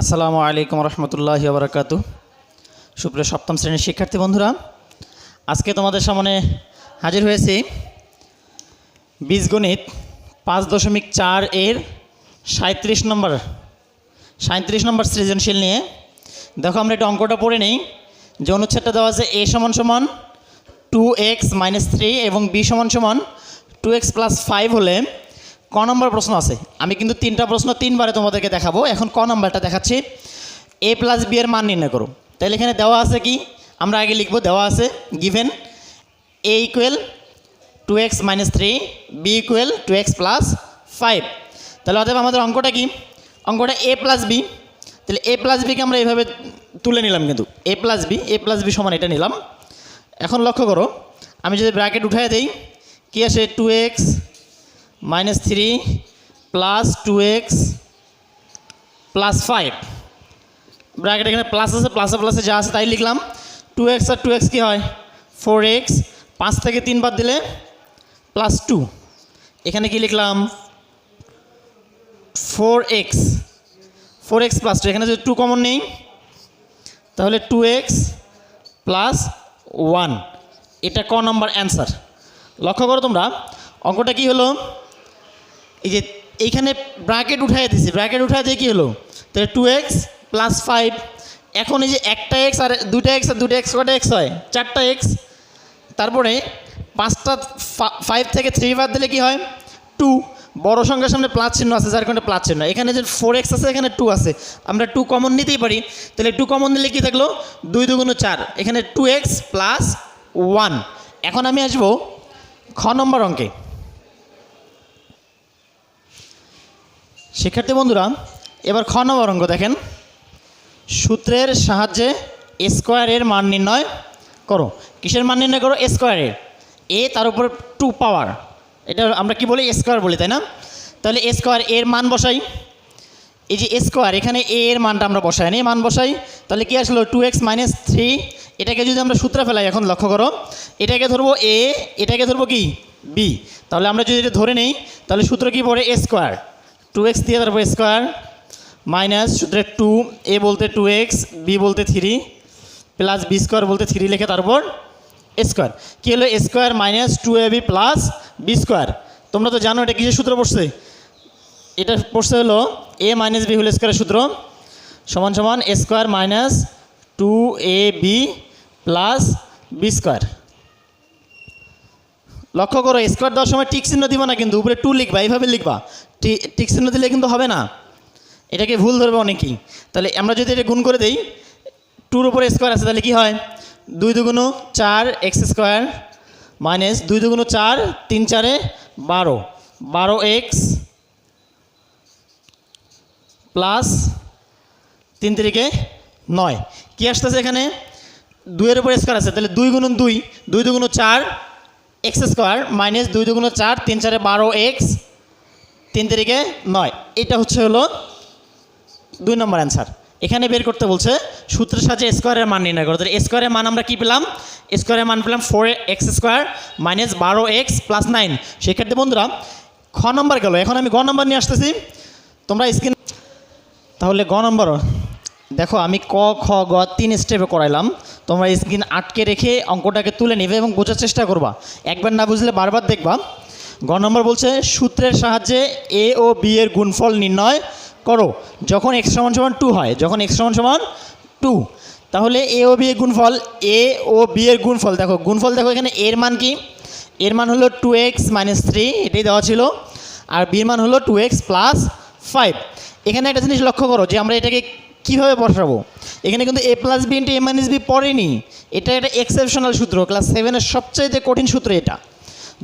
আসসালামু আলাইকুম রহমতুল্লাহ বারকাত সুপ্রিয় সপ্তম শ্রেণির শিক্ষার্থী বন্ধুরা, আজকে তোমাদের সামনে হাজির হয়েছি বীজগণিত পাঁচ দশমিক চার এর সাঁত্রিশ নম্বর সাঁত্রিশ নম্বর সৃজনশীল নিয়ে। দেখো, আমরা একটা অঙ্কটা পড়ে নিই। যে অনুচ্ছেদটা দেওয়া আছে, এ সমান সমান টু এক্স মাইনাস থ্রি এবং বি সমান সমান টু এক্স প্লাস ফাইভ হলে ক নম্বর প্রশ্ন আছে। আমি কিন্তু তিনটা প্রশ্ন তিনবারে তোমাদেরকে দেখাবো। এখন ক নম্বরটা দেখাচ্ছি। এ প্লাস বি এর মান নির্ণয় করো। তাহলে এখানে দেওয়া আছে কি? আমরা আগে লিখব, দেওয়া আছে given A equal two X minus three B equal two X plus five তাহলে অতএব আমাদের অঙ্কটা কি? অঙ্কটা এ প্লাস বি তাহলে এ প্লাস বিকে আমরা এইভাবে তুলে নিলাম কিন্তু। A plus B A plus B সমান এটা নিলাম। এখন লক্ষ্য করো, আমি যদি ব্র্যাকেট উঠাই দিই, কি আসে? Two X minus three plus two X plus five bracket এখানে প্লাস আছে প্লাসে প্লাসে যা আছে তাই লিখলাম। টু এক্স আর টু এক্স কী হয়? ফোর এক্স পাঁচ থেকে তিন বাদ দিলে প্লাস টু এখানে কি লিখলাম? Four X four X plus two এখানে যদি টু কমন নেই, তাহলে টু এক্স প্লাস ওয়ান এটা ক নম্বর অ্যান্সার লক্ষ্য করো তোমরা। অঙ্কটা কি হলো? এই যে এইখানে ব্র্যাকেট উঠাই দিছি ব্র্যাকেট উঠাই দিয়ে কী হলো? তাহলে টু এক্স প্লাস ফাইভ এখন এই যে একটা এক্স আর দুটা এক্স আর দুটা এক্স কটা এক্স হয়? চারটা এক্স তারপরে পাঁচটা ফাইভ থেকে থ্রি বাদ দিলে কি হয়? টু বড় সংখ্যার সামনে প্লাস চিহ্ন আছে, যার কারণে প্লাস চিহ্ন। এখানে যে ফোর এক্স আছে, এখানে টু আছে। আমরা টু কমন নিতেই পারি। তাহলে টু কমন দিলে কি থাকল? দুই দুগুণ চার। এখানে টু এক্স প্লাস ওয়ান এখন আমি আসব খ নম্বর অঙ্কে। শিক্ষার্থী বন্ধুরা, এবার খ অঙ্ক দেখেন। সূত্রের সাহায্যে স্কোয়ারের মান নির্ণয় করো। কিসের মান নির্ণয় করো? স্কোয়ারের। এ তার উপর টু পাওয়ার এটা আমরা কি বলি? স্কোয়ার বলি, তাই না? তাহলে স্কোয়ার এর মান বসাই। এই যে স্কোয়ার, এখানে এ এর মানটা আমরা বসাই নি, মান বসাই। তাহলে কি আসলো? টু এক্স মাইনাস থ্রি এটাকে যদি আমরা সূত্রে ফেলাই এখন, লক্ষ্য করো। এটাকে ধরবো এ, এটাকে ধরবো কি? বি তাহলে আমরা যদি এটা ধরে নেই, তাহলে সূত্র কি পড়ে? এ স্কোয়ার। টু এক্স দিয়ে তারপর স্কোয়ার মাইনাস সূত্রে টু এ বলতে টু এক্স বি বলতে থ্রি প্লাস বি স্কোয়ার বলতে থ্রি লিখে তারপর স্কোয়ার কী হলো square minus two A B plus B square তোমরা তো জানো এটা কিসের সূত্র পড়ছে? এটা পড়ছে হলো এ মাইনাস বি হোল স্কোয়ারের সূত্র। সমান সমান square minus two A B plus B square লক্ষ্য করো স্কোয়ার দেওয়ার সময় টিক চিহ্ন দিবা না কিন্তু, উপরে টু লিখবা, এইভাবে লিখবা। টি- টিক চিহ্ন দিলে কিন্তু হবে না। এটাকে ভুল ধরবে অনেকেই। তাহলে আমরা যদি এটা গুণ করে দিই, টুর উপরে স্কোয়ার আছে, তাহলে কি হয়? দুই দুগুণ চার এক্স স্কোয়ার মাইনাস দুই দুগুণ চার, তিন চারে বারো। বারো এক্স প্লাস তিন তিরিকে নয়। কী আসতেছে এখানে? দুইয়ের উপর স্কোয়ার আছে, তাহলে দুই গুণন দুই দুই দুগুণ চার এক্স স্কোয়ার মাইনাস দুই দুগুণ চার, তিন চারে বারো এক্স তিন তারিখে নয়। এটা হচ্ছে হলো দুই নম্বর অ্যান্সার এখানে বের করতে বলছে, সূত্রের সাহায্যে স্কোয়ারের মান নির্ণয় করো। তাহলে স্কোয়ারের মান আমরা কী পেলাম? স্কোয়ারের মান পেলাম ফোর এক্স স্কোয়ার মাইনাস বারো এক্স প্লাস নাইন সেক্ষেত্রে বন্ধুরা, খ নম্বর গেল। এখন আমি গ নম্বর নিয়ে আসতেছি। তোমরা স্ক্রিন তাহলে গ নম্বর, দেখো আমি ক, খ, গ তিন স্টেপে করাইলাম। তোমরা স্ক্রিন আটকে রেখে অঙ্কটাকে তুলে নেবে এবং বোঝার চেষ্টা করবা। একবার না বুঝলে বারবার দেখবা। গ নম্বর বলছে, সূত্রের সাহায্যে এ ও বি এর গুণফল নির্ণয় করো। যখন এক্স সমান সমান টু হয়, যখন এক্স সমান সমান টু তাহলে এ ও বি এর গুণফল এ ও বি এর গুণফল, দেখো গুণফল দেখো এখানে এর মান কি? এর মান হলো টু এক্স মাইনাস থ্রি এটাই দেওয়া ছিল। আর বির মান হলো টু এক্স প্লাস ফাইভ এখানে একটা জিনিস লক্ষ্য করো, যে আমরা এটাকে কীভাবে বসাবো? এখানে কিন্তু A plus B into A minus B পড়েনি। এটা একটা এক্সেপশনাল সূত্র ক্লাস সেভেনের সবচাইতে কঠিন সূত্র এটা।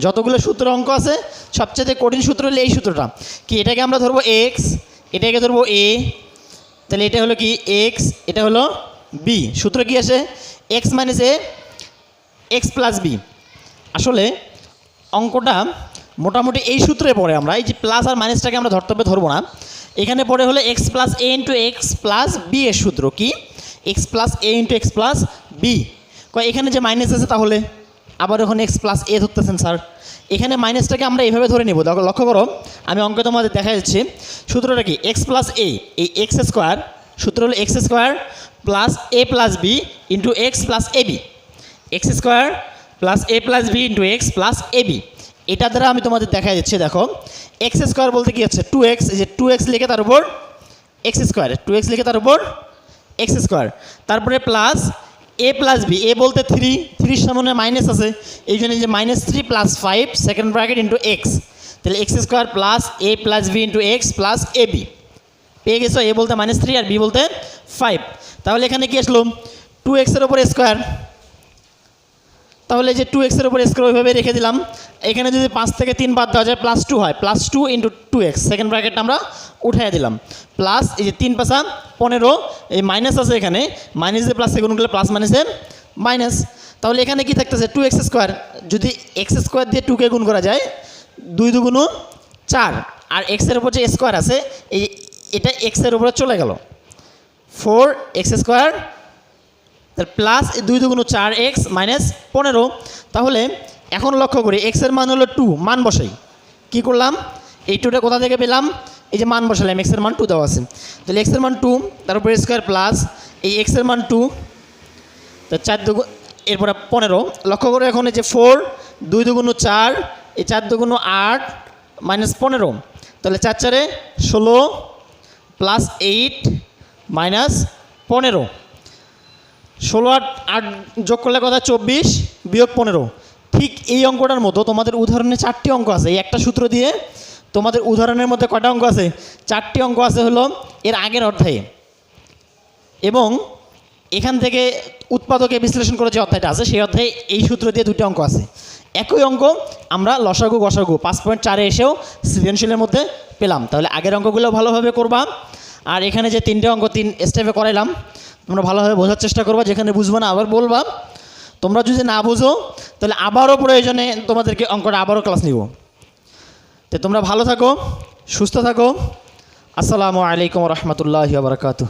যতগুলো সূত্র অঙ্ক আছে সবচাইতে কঠিন সূত্র হলো এই সূত্রটা। কি, এটাকে আমরা ধরবো এক্স এটাকে ধরবো এ তাহলে এটা হলো কি? এক্স এটা হলো বি সূত্র কি আসে? X minus A X plus B আসলে অঙ্কটা মোটামুটি এই সূত্রে পড়ে আমরা, এই যে প্লাস আর মাইনাসটাকে আমরা ধর্তব্যে ধরবো না। এখানে পড়ে হলো X plus A into X plus B এর সূত্র কি? X plus A into X plus B এখানে যে মাইনাস আছে তাহলে? আবার এখন এক্স প্লাস এ ধরতেছেন স্যার এখানে মাইনাসটাকে আমরা এইভাবে ধরে নেব। লক্ষ্য করো, আমি অঙ্কে তোমাদের দেখা যাচ্ছে সূত্রটা কি? এক্স প্লাস এ এই এক্স স্কোয়ার সূত্র হলো X square plus A plus B into X plus A B X square plus A plus B into X plus A B এটা দ্বারা আমি তোমাদের দেখা দিচ্ছি, দেখো। এক্স স্কোয়ার বলতে কি হচ্ছে? টু এক্স যে টু এক্স লিখে তার উপর এক্স স্কোয়ার টু এক্স লিখে তার উপর এক্স স্কোয়ার তারপরে plus A plus B A বলতে থ্রি থ্রির সামনে মাইনাস আছে। এই জন্য যে minus three plus five second bracket into X তাহলে X square plus A plus B into X plus A B পেয়ে গেছো এ বলতে মাইনাস থ্রি আর বি বলতে ফাইভ তাহলে এখানে কি আসলো? টু এক্সের ওপর স্কোয়ার তাহলে যে টু এক্সের উপর স্কোয়ার ওইভাবে রেখে দিলাম। এখানে যদি পাঁচ থেকে তিন বাদ দেওয়া যায় প্লাস টু হয় plus two into two X second ব্র্যাকেটটা আমরা উঠাই দিলাম। প্লাস এই যে তিন পাশা পনেরো, এই মাইনাস আছে এখানে। মাইনাস দিয়ে প্লাস গুণ করলে প্লাস মাইনাসে মাইনাস তাহলে এখানে কি থাকতেছে? টু এক্স স্কোয়ার যদি এক্স স্কোয়ার দিয়ে টুকে গুণ করা যায়, দুই দুগুণ চার। আর এক্সের উপর যে স্কোয়ার আছে, এই এটা এক্সের উপরে চলে গেল। ফোর এক্স স্কোয়ার তার প্লাস দুই দুগুণ চার এক্স মাইনাস পনেরো, তাহলে এখন লক্ষ্য করি এক্সের মান হলো টু মান বসাই। কি করলাম? এই টুটা কোথা থেকে পেলাম? এই যে মান বসালাম এক্সের মান টু দেওয়া আছে। তাহলে এক্সের মান টু তারপরে স্কোয়ার প্লাস এই এক্সের মান টু তো চার দুগুণ, এরপরে পনেরো। লক্ষ্য করে এখন এই যে ফোর দুই দুগুণ চার, এই চার দুগুণ আট মাইনাস পনেরো। তাহলে চার চারে ষোলো প্লাস এইট মাইনাস পনেরো। ষোলো আট আট যোগ করলে কথা চব্বিশ, বিয়োগ পনেরো। ঠিক এই অঙ্কটার মতো তোমাদের উদাহরণে চারটি অঙ্ক আছে। এই একটা সূত্র দিয়ে তোমাদের উদাহরণের মধ্যে কয়টা অঙ্ক আছে? চারটি অঙ্ক আছে হলো এর আগের অধ্যায়ে। এবং এখান থেকে উৎপাদকে বিশ্লেষণ করে যে অধ্যায়টা আছে, সেই অধ্যায়ে এই সূত্র দিয়ে দুটি অঙ্ক আছে। একই অঙ্ক আমরা লসাগু, গসাগু পাঁচ পয়েন্ট চারে এসেও সৃজনশীলের মধ্যে পেলাম। তাহলে আগের অঙ্কগুলো ভালোভাবে করবা। আর এখানে যে তিনটে অঙ্ক, তিন স্টেপে করাইলাম তোমরা ভালোভাবে বোঝার চেষ্টা করব, যেখানে বুঝব না আবার বলবা। তোমরা যদি না বুঝো, তাহলে আবারও প্রয়োজনে তোমাদেরকে অঙ্কটা আবারও ক্লাস নিব। তো তোমরা ভালো থাকো, সুস্থ থাকো। আসসালামু আলাইকুম রহমতুল্লাহ বারকাতু